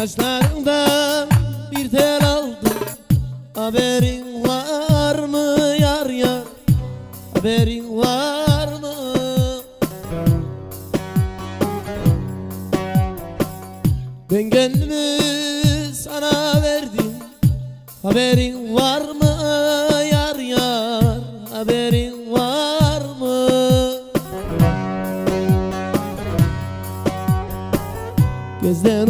Saçlarından bir tel aldım. Haberin var mı yar yar? Haberin var mı? Ben gönlümü sana verdim. Haberin var mı yar yar? Haberin var mı? Gözden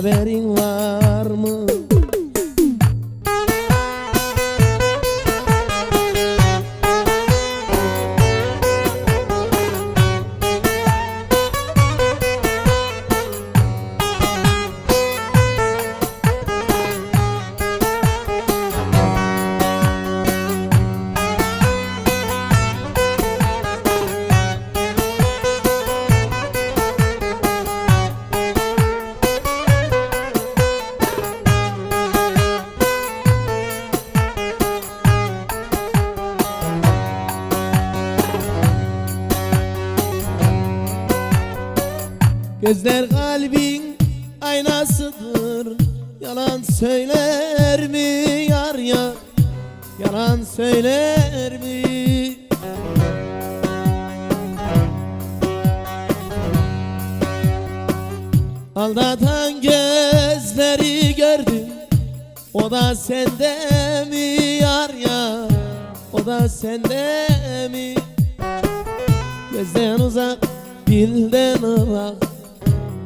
Haberin var Gözler kalbin aynasıdır. Yalan söyler mi yar yar Yalan söyler mi? Aldatan gözleri gördüm. O da sende mi yar yar O da sende mi? Gözden uzak, dilden ırak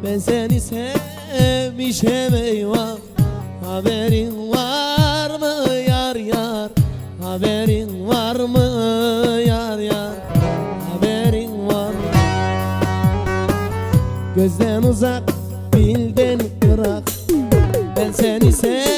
Ben seni sevmişim eyvah. Haberin var mı yar yar? Haberin var mı yar yar? Haberin var. Mı Gözden uzak, dilden ırak. Ben seni sevmişim